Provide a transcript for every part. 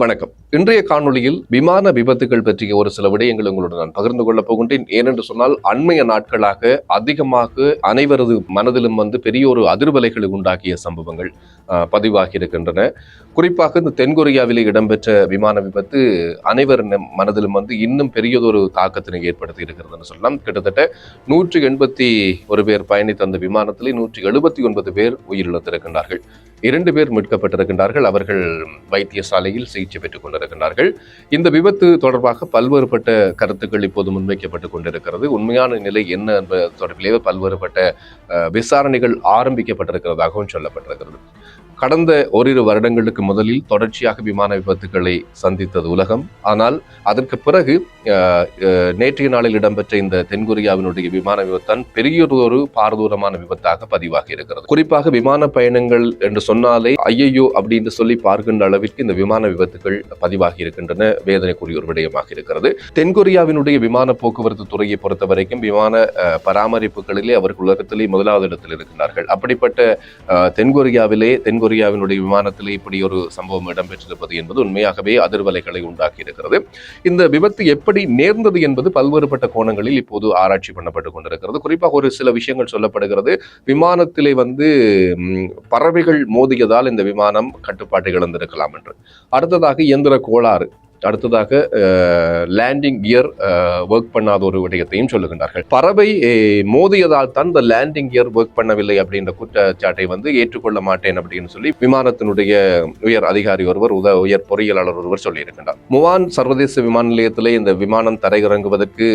வணக்கம். இன்றைய காணொளியில் விமான விபத்துகள் பற்றிய ஒரு சில விடயங்கள் உங்களுடன் நான் பகிர்ந்து கொள்ளப் போகின்றேன். ஏனென்று சொன்னால் அண்மைய நாட்களாக அதிகமாக அனைவரது மனதிலும் வந்து பெரிய ஒரு அதிர்வலைகளை உண்டாக்கிய சம்பவங்கள் பதிவாகி இருக்கின்றன. குறிப்பாக இந்த தென்கொரியாவிலே இடம்பெற்ற விமான விபத்து அனைவர் நம் மனதிலும் வந்து இன்னும் பெரியதொரு தாக்கத்தினை ஏற்படுத்தி இருக்கிறதுன்னு சொல்லலாம். கிட்டத்தட்ட நூற்றி எண்பத்தி ஒரு பேர் பயணித்த அந்த விமானத்திலே நூற்றி எழுபத்தி ஒன்பது பேர் உயிரிழந்திருக்கின்றார்கள். இரண்டு பேர் மீட்கப்பட்டிருக்கின்றார்கள். அவர்கள் வைத்தியசாலையில் சிகிச்சை பெற்றுக் கொண்டிருக்கின்றார்கள். இந்த விபத்து தொடர்பாக பல்வேறுபட்ட கருத்துக்கள் இப்போது முன்வைக்கப்பட்டுக் கொண்டிருக்கிறது. உண்மையான நிலை என்ன என்பது தொடர்பிலேயே பல்வேறுபட்ட விசாரணைகள் ஆரம்பிக்கப்பட்டிருக்கிறதாகவும் சொல்லப்பட்டிருக்கிறது. கடந்த ஓரிரு வருடங்களுக்கு முதலில் தொடர்ச்சியாக விமான விபத்துக்களை சந்தித்தது உலகம். ஆனால் அதற்கு பிறகு நேற்றைய நாளில் இடம்பெற்ற இந்த தென்கொரியாவினுடைய விமான விபத்தான் பெரியதொரு பாரதூரமான விபத்தாக பதிவாகி இருக்கிறது. குறிப்பாக விமான பயணங்கள் என்று சொன்னாலே ஐயையோ அப்படின்னு சொல்லி பார்க்கின்ற அளவிற்கு இந்த விமான விபத்துகள் பதிவாகி இருக்கின்றன. வேதனைக்குரிய ஒரு விடயமாக இருக்கிறது. தென்கொரியாவினுடைய விமான போக்குவரத்து துறையை பொறுத்த வரைக்கும் விமான பராமரிப்புகளிலே அவர்கள் உலகத்திலே முதலாவது இடத்தில் இருக்கின்றார்கள். அப்படிப்பட்ட தென்கொரியாவிலே தென்கொரிய கொரியாவினுடைய விமானத்திலே இப்படி ஒரு சம்பவம் இடம்பெற்றிருப்பது என்பது உண்மையாகவே அதிர்வலைகளை உண்டாக்கி இருக்கிறது இந்த விபத்து எப்படி நேர்ந்தது என்பது பல்வேறுபட்ட கோணங்களில் இப்போது ஆராய்ச்சி பண்ணப்பட்டு கொண்டிருக்கிறது. குறிப்பாக ஒரு சில விஷயங்கள் சொல்லப்படுகிறது. விமானத்திலே வந்து பறவைகள் மோதியதால் இந்த விமானம் கட்டுப்பாட்டை இழந்திருக்கலாம் என்று. அடுத்ததாக இயந்திர கோளாறு. அடுத்ததாக லேண்டிங் கியர் ஒர்க் பண்ணாத ஒரு விடயத்தையும் சொல்லுகின்றார்கள். பறவை மோதியதால் தான் இந்த லேண்டிங் கியர் ஒர்க் பண்ணவில்லை அப்படின்ற குற்றச்சாட்டை வந்து ஏற்றுக்கொள்ள மாட்டேன் அப்படின்னு சொல்லி விமானத்தினுடைய உயர் அதிகாரி ஒருவர் உத உயர் பொறியியலாளர் ஒருவர் சொல்லியிருக்கின்றார். முவான் சர்வதேச விமான நிலையத்திலே இந்த விமானம் தரையிறங்குவதற்கு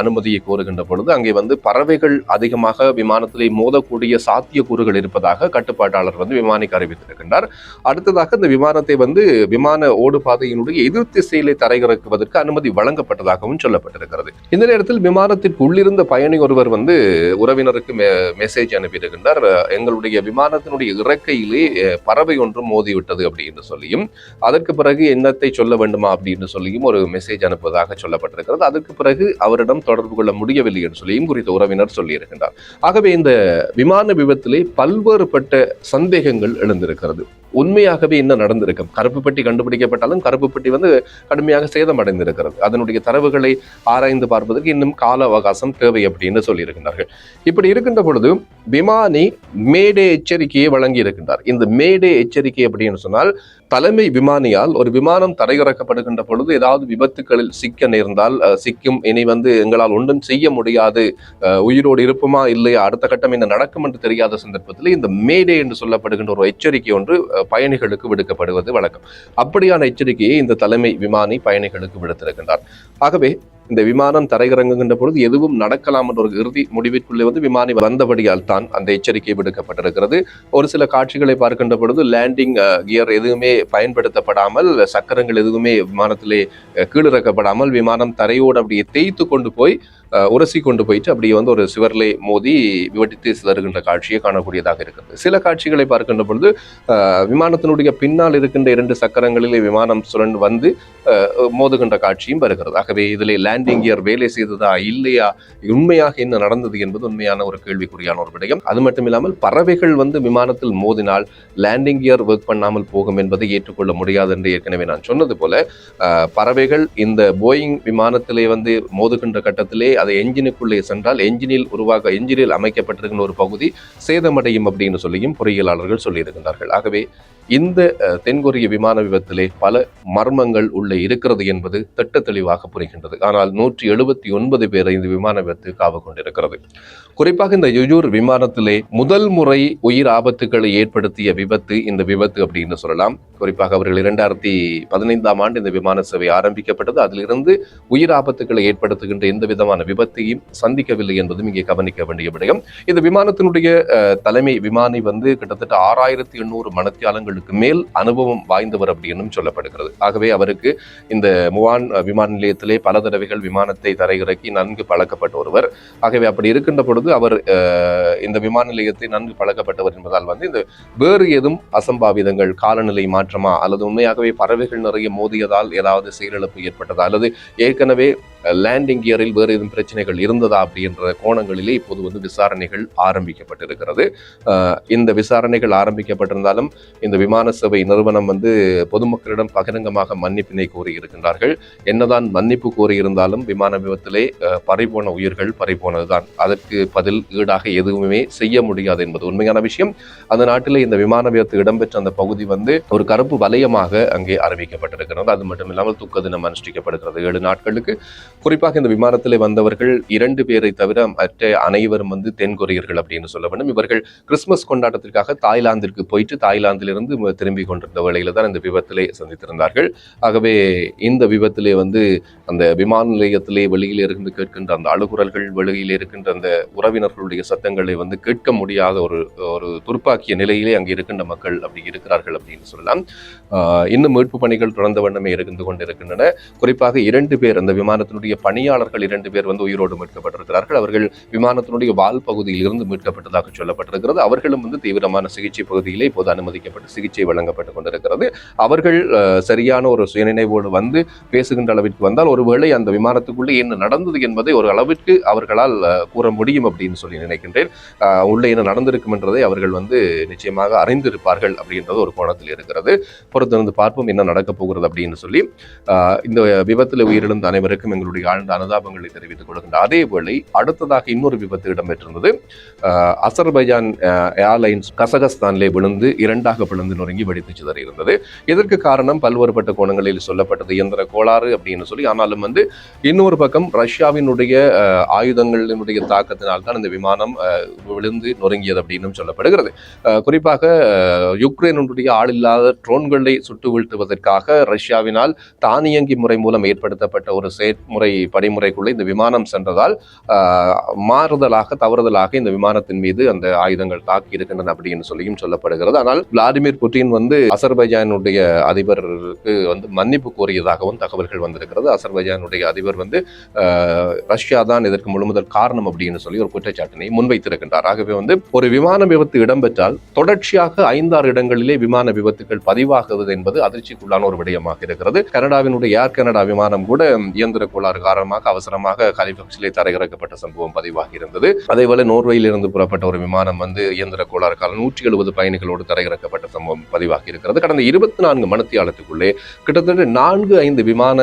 அனுமதியை கோருகின்ற பொழுது அங்கே வந்து பறவைகள் அதிகமாக விமானத்திலே மோதக்கூடிய சாத்தியக்கூறுகள் இருப்பதாக கட்டுப்பாட்டாளர் வந்து விமானிக்கு அறிவித்திருக்கின்றார். அடுத்ததாக இந்த விமானத்தை வந்து விமான ஓடுபாதையினுடைய எதிர் திசையிலே தரையிறக்குவதற்கு அனுமதி வழங்கப்பட்டதாகவும் சொல்லப்பட்டிருக்கிறது. இந்த நேரத்தில் விமானத்திற்கு உள்ளிருந்த பயணி ஒருவர் வந்து உறவினருக்கு மெசேஜ் அனுப்பியிருக்கின்றார். எங்களுடைய விமானத்தினுடைய இறக்கையிலே பறவை ஒன்று மோதிவிட்டது அப்படின்னு சொல்லியும் அதற்கு பிறகு என்னத்தை சொல்ல வேண்டுமா அப்படின்னு சொல்லியும் ஒரு மெசேஜ் அனுப்புவதாக சொல்லப்பட்டிருக்கிறது. அதற்கு பிறகு அவரிடம் தொடர்பு கொள்ள முடியவில்லை என்று சொல்லியும் குறித்த உறவினர் சொல்லியிருக்கின்றார். ஆகவே இந்த விமான விபத்திலே பல்வேறுபட்ட சந்தேகங்கள் எழுந்திருக்கிறது. உண்மையாகவே என்ன நடந்திருக்கும்? கருப்பு பெட்டி கண்டுபிடிக்கப்பட்டாலும் கருப்பு பெட்டி வந்து கடுமையாக சேதமடைந்திருக்கிறது. அதனுடைய தரவுகளை ஆராய்ந்து பார்ப்பதற்கு இன்னும் கால அவகாசம் தேவை அப்படின்னு சொல்லியிருக்கின்றார்கள். இப்படி இருக்கின்ற பொழுது விமானி மேடே எச்சரிக்கையை வழங்கி இருக்கின்றார் இந்த மேடே எச்சரிக்கை அப்படின்னு சொன்னால் தலைமை விமானியால் ஒரு விமானம் தரையிறக்கப்படுகின்ற பொழுது ஏதாவது விபத்துகளில் சிக்க நேர்ந்தால் சிக்கும் இனி வந்து எங்களால் ஒன்றும் செய்ய முடியாது உயிரோடு இருப்போமா இல்லையா அடுத்த கட்டம் என்ன நடக்கும் என்று தெரியாத சந்தர்ப்பத்தில் இந்த மேடே என்று சொல்லப்படுகின்ற ஒரு எச்சரிக்கை ஒன்று பயணிகளுக்கு விடுக்கப்படுவது வழக்கம். அப்படியான எச்சரிக்கையை இந்த தலைமை விமானி பயணிகளுக்கு விடுத்திருக்கின்றார். ஆகவே இந்த விமானம் தரையிறங்குகின்ற பொழுது எதுவும் நடக்கலாம் என்ற ஒரு இறுதி முடிவிற்குள்ளே வந்து விமானி வந்தபடியால் தான் அந்த எச்சரிக்கை விடுக்கப்பட்டிருக்கிறது. ஒரு சில காட்சிகளை பார்க்கின்ற பொழுது லேண்டிங் கியர் uh, எதுவுமே பயன்படுத்தப்படாமல் சக்கரங்கள் எதுவுமே விமானத்திலே uh, கீழிறக்கப்படாமல் விமானம் தரையோடு அப்படியே தேய்த்து கொண்டு போய் உரசி கொண்டு போயிட்டு அப்படியே வந்து ஒரு சுவரிலே மோதி விவட்டித்து சிதறுகின்ற காட்சியை காணக்கூடியதாக இருக்கிறது சில காட்சிகளை பார்க்கின்ற பொழுது விமானத்தினுடைய பின்னால் இருக்கின்ற இரண்டு சக்கரங்களிலே விமானம் சுரண்டு வந்து மோதுகின்ற காட்சியும் வருகிறது. ஆகவே இதில் லேண்டிங் கியர் வேலை செய்ததா இல்லையா உண்மையாக என்ன நடந்தது என்பது உண்மையான ஒரு கேள்விக்குறியான ஒரு விடயம். அது மட்டும் இல்லாமல் பறவைகள் வந்து விமானத்தில் மோதினால் லேண்டிங் கியர் ஒர்க் பண்ணாமல் போகும் என்பதை ஏற்றுக்கொள்ள முடியாது என்று ஏற்கனவே நான் சொன்னது போல பறவைகள் இந்த போயிங் விமானத்திலே வந்து மோதுகின்ற கட்டத்திலே அதை என்ஜினுக்குள்ளே சென்றால் என்ஜினில் உருவாக என்ஜினில் அமைக்கப்பட்டிருக்கின்ற ஒரு பகுதி சேதமடையும் அப்படின்னு சொல்லியும் பொறியியலாளர்கள் சொல்லியிருக்கின்றார்கள். ஆகவே இந்த தென்கொரிய விமான விபத்திலே பல மர்மங்கள் உள்ளே இருக்கிறது என்பது திட்ட தெளிவாக புரிகின்றது. ஆனால் நூற்றி எழுபத்தி ஒன்பது பேரை இந்த விமான விபத்து காவு கொண்டிருக்கிறது. குறிப்பாக இந்த யுஜூர் விமானத்திலே முதல் முறை உயிர் ஆபத்துக்களை ஏற்படுத்திய விபத்து இந்த விபத்து அப்படின்னு சொல்லலாம். குறிப்பாக அவர்கள் இரண்டாயிரத்தி பதினைந்தாம் ஆண்டு இந்த விமான சேவை ஆரம்பிக்கப்பட்டது. அதிலிருந்து உயிர் ஆபத்துக்களை ஏற்படுத்துகின்ற எந்த விதமான விபத்தையும் சந்திக்கவில்லை என்பதும் இங்கே கவனிக்க வேண்டிய விடயம். இந்த விமானத்தினுடைய தலைமை விமானி வந்து கிட்டத்தட்ட ஆறாயிரத்தி எண்ணூறு ஆண்டுகளுக்கு மேல் அனுபவம் வாய்ந்தவர் அப்படின்னும் சொல்லப்படுகிறது. ஆகவே அவருக்கு இந்த முவான் விமான நிலையத்திலே பல தடவைகள் விமானத்தை தரையிறக்கி நன்கு பழக்கப்பட்ட ஒருவர். ஆகவே அப்படி இருக்கின்ற பொழுது அவர் இந்த விமான நிலையத்தை நன்கு பழக்கப்பட்டவர் என்பதால் வந்து இந்த வேறு ஏதும் அசம்பாவிதங்கள் காலநிலை மாற்றமா அல்லது உண்மையாகவே பறவைகள் நிறைய மோதியதால் ஏதாவது செயலிழப்பு ஏற்பட்டதா அல்லது ஏற்கனவே லேண்டிங் கியரில் வேறு எதுவும் பிரச்சனைகள் இருந்ததா அப்படின்ற கோணங்களிலே இப்போது வந்து விசாரணைகள் ஆரம்பிக்கப்பட்டிருக்கிறது. இந்த விசாரணைகள் ஆரம்பிக்கப்பட்டிருந்தாலும் இந்த விமான சேவை நிறுவனம் வந்து பொதுமக்களிடம் பகிரங்கமாக மன்னிப்பினை கோரியிருக்கின்றார்கள். என்னதான் மன்னிப்பு கோரியிருந்தாலும் விமான விபத்திலே பறிபோன உயிர்கள் பறிபோனதுதான். அதற்கு பதில் ஈடாக எதுவுமே செய்ய முடியாது என்பது உண்மையான விஷயம். அந்த நாட்டிலே இந்த விமான விபத்து இடம்பெற்ற அந்த பகுதி வந்து ஒரு கருப்பு வலயமாக அங்கே அறிவிக்கப்பட்டிருக்கிறது. அது மட்டும் இல்லாமல் துக்க தினம் அனுஷ்டிக்கப்படுகிறது. ஏழு நாட்களுக்கு குறிப்பாக இந்த விமானத்தில் வந்தவர்கள் இரண்டு பேரை தவிர மற்ற அனைவரும் வந்து தென்கொரியர்கள் அப்படின்னு சொல்ல வேண்டும். இவர்கள் கிறிஸ்துமஸ் கொண்டாட்டத்திற்காக தாய்லாந்திற்கு போயிட்டு தாய்லாந்திலிருந்து திரும்பி கொண்டிருந்த வேளையில் தான் இந்த விபத்திலே சந்தித்திருந்தார்கள். ஆகவே இந்த விபத்திலே வந்து அந்த விமான நிலையத்திலே வெளியில் இருந்து கேட்கின்ற அந்த அழுகுரல்கள் வெளியில் இருக்கின்ற அந்த உறவினர்களுடைய சத்தங்களை வந்து கேட்க முடியாத ஒரு ஒரு துருப்பாக்கிய நிலையிலே அங்கே இருக்கின்ற மக்கள் அப்படி இருக்கிறார்கள் அப்படின்னு சொல்லலாம். இன்னும் மீட்பு பணிகள் தொடர்ந்த வண்ணமே இருந்து கொண்டிருக்கின்றன. குறிப்பாக இரண்டு பேர் அந்த விமானத்தினுடைய பணியாளர்கள் இரண்டு பேர் வந்து உயிரோடு மீட்கப்பட்டிருக்கிறார்கள். அவர்கள் விமானத்தினுடைய வால் பகுதியில் இருந்து மீட்கப்பட்டதாக சொல்லப்பட்டிருக்கிறது. அவர்களும் வந்து தீவிரமான சிகிச்சை பகுதியிலே இப்போது அனுமதிக்கப்பட்டு சிகிச்சை வழங்கப்பட்டு கொண்டிருக்கிறது. அவர்கள் சரியான ஒரு சுயநினைவோடு வந்து பேசுகின்ற அளவிற்கு வந்தால் ஒருவேளை அந்த விமானத்துக்குள்ளே என்ன நடந்தது என்பதை ஒரு அளவிற்கு அவர்களால் கூற முடியும் அப்படின்னு சொல்லி நினைக்கின்றேன். உள்ளே என்ன நடந்திருக்கும் என்றதை அவர்கள் வந்து நிச்சயமாக அறிந்திருப்பார்கள் அப்படின்றது ஒரு கோணத்தில் இருக்கிறது. பொறுத்திருந்து பார்ப்போம் என்ன நடக்கப் போகிறது அப்படின்னு சொல்லி. இந்த விபத்தில் உயிரிழந்த அனைவருக்கும் எங்களுடைய ஆழ்ந்த அனுதாபங்களை தெரிவித்துக் கொள்கின்ற அதேவேளை அடுத்ததாக இன்னொரு விபத்து இடம்பெற்றிருந்தது. அசர்பைஜான் ஏர்லைன்ஸ் கசகஸ்தானிலே விழுந்து இரண்டாக விழுந்து நொறுங்கி வெடித்து சிதறி இருந்தது இதற்கு காரணம் பல்வேறுபட்ட கோணங்களில் சொல்லப்பட்டது. இயந்திர கோளாறு அப்படின்னு சொல்லி ஆனாலும் வந்து இன்னொரு பக்கம் ரஷ்யாவினுடைய ஆயுதங்களினுடைய தாக்கத்தினால் தான் இந்த விமானம் விழுந்து நொறுங்கியது அப்படின்னு சொல்லப்படுகிறது. குறிப்பாக யுக்ரைனுடைய ஆளில்லாத ட்ரோன்களை சுட்டு வீழ்த்துவதற்காக ரஷ்யாவினால் தானியங்கி முறை மூலம் ஏற்படுத்தப்பட்ட ஒரு செயற்முறை படைமுறைக்குள்ளே இந்த விமானம் சென்றதால் மாறுதலாக தவறுதலாக இந்த விமானத்தின் மீது அந்த ஆயுதங்கள் தாக்கி இருக்கின்றன அப்படின்னு சொல்லியும் சொல்லப்படுகிறது. ஆனால் விளாடிமிர் புட்டின் வந்து அசர்பைஜானுடைய அதிபருக்கு வந்து மன்னிப்பு கோரியதாகவும் தகவல்கள் வந்திருக்கிறது. அசர்பைஜானுடைய அதிபர் வந்து ரஷ்யா தான் இதற்கு முழுமுதல் காரணம் அப்படின்னு சொல்லி ஒரு குற்றச்சாட்டினை முன்வைத்திருக்கின்றார். ஆகவே வந்து ஒரு விமான விபத்து இடம்பெற்றால் தொடர்ச்சியாக ஐந்தாறு இடங்களிலே விமான விபத்துகள் பதிவாகுவது என்பது அதிர்ச்சிக்குள்ளான ஒரு விடயமாக இருக்கிறது. கனடாவினுடைய ஏர் கனடா விமானம் கூட இயந்திர கோளாறு காரணமாக அவசரமாக ஹாலிஃபாக்ஸிலே தரையிறக்கப்பட்ட சம்பவம் பதிவாகி இருந்தது அதேபோல நோர்வேயிலிருந்து புறப்பட்ட ஒரு விமானம் வந்து இயந்திர கோளாறு காலம் நூற்றி எழுபது பயணிகளோடு தரையிறக்கப்பட்ட சம்பவம் பதிவாகி இருக்கிறது கடந்த இருபத்தி நான்கு மணித்தியாலத்துக்குள்ளே கிட்டத்தட்ட நான்கு ஐந்து விமான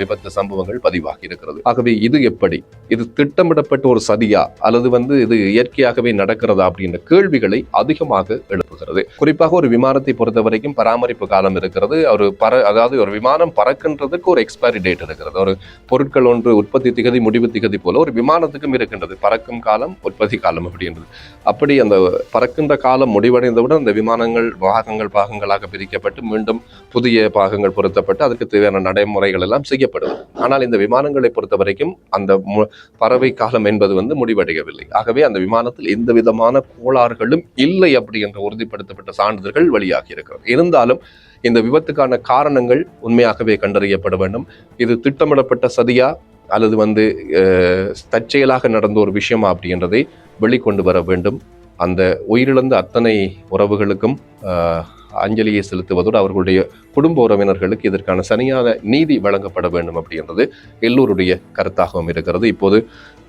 விபத்து சம்பவங்கள் பதிவாகி இருக்கிறது ஆகவே இது எப்படி? இது திட்டமிடப்பட்ட ஒரு சதியா? அல்லது வந்து இது இயற்கையாகவே நடக்கிறதா? அப்படின்ற கேள்விகளை அதிகமாக எழுப்புகிறது. குறிப்பாக ஒரு விமானத்தை பொறுத்த வரைக்கும் பராமரிப்பு காலம் இருக்கிறது. ஒரு பற அதாவது ஒரு விமானம் பறக்கின்றதுக்கு ஒரு எக்ஸ்பைரி டேட் இருக்கிறது. ஒரு பொருட்கள் ஒன்று உற்பத்தி திகதி முடிவு திகதி போல ஒரு விமானத்துக்கும் இருக்கின்றது. பறக்கும் காலம் உற்பத்தி காலம் அப்படின்றது அப்படி அந்த பறக்கின்ற காலம் முடிவடைந்தவுடன் அந்த விமானங்கள் பாகங்கள் பாகங்களாக பிரிக்கப்பட்டு மீண்டும் புதிய பாகங்கள் பொருத்தப்பட்டு அதுக்கு தேவையான நடைமுறைகள் எல்லாம் செய்யப்படும் ஆனால் இந்த விமானங்களை பொறுத்த வரைக்கும் அந்த மு- பறவை காலம் என்பது வந்து முடிவடையவில்லை. ஆகவே அந்த விமானத்தில் எந்த விதமான கோளாறுகளும் இல்லை அப்படி என்ற உறுதிப்படுத்தப்பட்ட சான்றிதழ்கள் வெளியாகி இருக்கிறது. இருந்தாலும் இந்த விபத்துக்கான காரணங்கள் உண்மையாகவே கண்டறியப்பட வேண்டும். இது திட்டமிடப்பட்ட சதியா? அல்லது வந்து தற்செயலாக நடந்த ஒரு விஷயமா அப்படின்றதை வெளிக்கொண்டு வர வேண்டும். அந்த உயிரிழந்த அத்தனை உறவுகளுக்கும் அஞ்சலியை செலுத்துவதோடு அவர்களுடைய குடும்ப உறவினர்களுக்கு இதற்கான சரியான நீதி வழங்கப்பட வேண்டும் அப்படின்றது எல்லோருடைய கருத்தாகவும் இருக்கிறது. இப்போது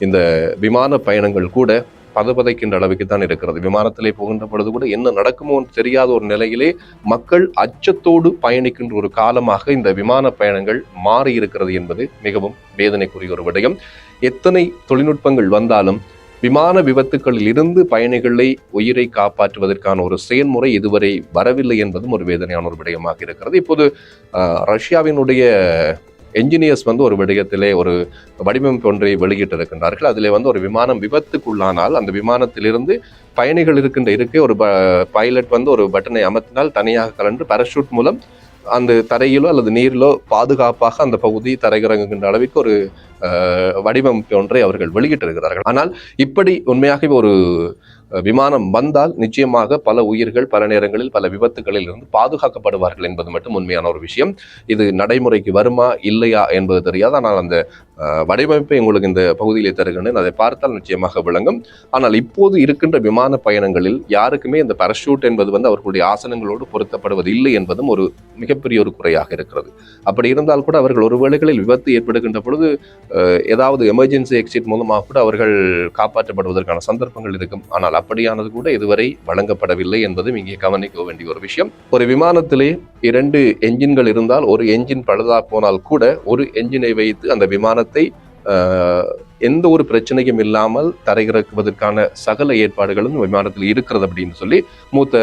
இந்த விமான பயணங்கள் கூட பதபதைக்கின்ற அளவுக்கு தான் இருக்கிறது. விமானத்திலே போகின்ற பொழுது கூட என்ன நடக்குமோ தெரியாத ஒரு நிலையிலே மக்கள் அச்சத்தோடு பயணிக்கின்ற ஒரு காலமாக இந்த விமான பயணங்கள் மாறி இருக்கிறது என்பது மிகவும் வேதனைக்குரிய ஒரு விடயம். எத்தனை தொழில்நுட்பங்கள் வந்தாலும் விமான விபத்துக்களில் இருந்து பயணிகளை உயிரை காப்பாற்றுவதற்கான ஒரு செயல்முறை இதுவரை வரவில்லை என்பதும் ஒரு வேதனையான ஒரு விடயமாக இருக்கிறது. இப்போது ரஷ்யாவினுடைய என்ஜினியர்ஸ் வந்து ஒரு விடயத்திலே ஒரு வடிவமைப்பு ஒன்றை வெளியிட்டிருக்கின்றார்கள். அதிலே வந்து ஒரு விமானம் விபத்துக்குள்ளானால் அந்த விமானத்திலிருந்து பயணிகள் இருக்கின்ற இருக்கே ஒரு பைலட் வந்து ஒரு பட்டனை அமர்த்தினால் தனியாக கலன்று பாராசூட் மூலம் அந்த தரையிலோ அல்லது நீரிலோ பாதுகாப்பாக அந்த பகுதி தரையிறங்குகின்ற அளவுக்கு ஒரு வடிவமைப்பு ஒன்றை அவர்கள் வெளியிட்டிருக்கிறார்கள். ஆனால் இப்படி உண்மையாகவே ஒரு விமானம் வந்தால் நிச்சயமாக பல உயிர்கள் பல நேரங்களில் பல விபத்துகளில் இருந்து பாதுகாக்கப்படுவார்கள் என்பது மட்டும் உண்மையான ஒரு விஷயம். இது நடைமுறைக்கு வருமா இல்லையா என்பது தெரியாது. ஆனால் அந்த வடிவமைப்பை உங்களுக்கு இந்த பகுதியிலே தருகின்றேன். அதை பார்த்தால் நிச்சயமாக விளங்கும். ஆனால் இப்போது இருக்கின்ற விமான பயணங்களில் யாருக்குமே இந்த பரஷூட் என்பது வந்து அவர்களுடைய ஆசனங்களோடு பொருத்தப்படுவது இல்லை என்பதும் ஒரு மிகப்பெரிய ஒரு குறையாக இருக்கிறது. அப்படி இருந்தால் கூட அவர்கள் ஒரு வேளைகளில் விபத்து ஏற்படுகின்ற பொழுது ஏதாவது எமர்ஜென்சி எக்ஸிட் மூலமாக கூட அவர்கள் காப்பாற்றப்படுவதற்கான சந்தர்ப்பங்கள் இருக்கும். ஆனால் அப்படியானது கூட இதுவரை வழங்கப்படவில்லை என்பதும் இங்கே கவனிக்க வேண்டிய ஒரு விஷயம். ஒரு விமானத்திலே இரண்டு என்ஜின்கள் இருந்தால் ஒரு என்ஜின் பழுதா போனால் கூட ஒரு என்ஜினை வைத்து அந்த விமானத்தை எந்த ஒரு பிரச்சனையும் இல்லாமல் தரையிறக்குவதற்கான சகல ஏற்பாடுகளும் விமானத்தில் இருக்கிறது அப்படின்னு சொல்லி மூத்த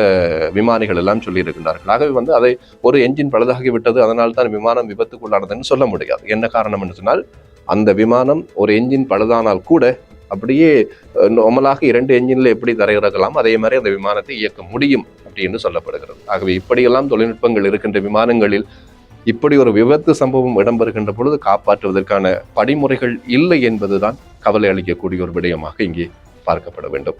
விமானிகள் எல்லாம் சொல்லியிருக்கின்றார்கள். ஆகவே வந்து அதை ஒரு என்ஜின் பழுதாகி விட்டது அதனால் தான் விமானம் விபத்துக்குள்ளானதுன்னு சொல்ல முடியாது. என்ன காரணம் என்று சொன்னால் அந்த விமானம் ஒரு என்ஜின் பழுதானால் கூட அப்படியே நார்மலாக இரண்டு என்ஜினில் எப்படி தரையிறக்கலாம் அதே மாதிரி அந்த விமானத்தை இயக்க முடியும் அப்படின்னு சொல்லப்படுகிறது. ஆகவே இப்படியெல்லாம் தொழில்நுட்பங்கள் இருக்கின்ற விமானங்களில் இப்படி ஒரு விபத்து சம்பவம் இடம்பெறுகின்ற பொழுது காப்பாற்றுவதற்கான படிமுறைகள் இல்லை என்பதுதான் கவலை அளிக்கக்கூடிய ஒரு விடயமாக இங்கே பார்க்கப்பட வேண்டும்.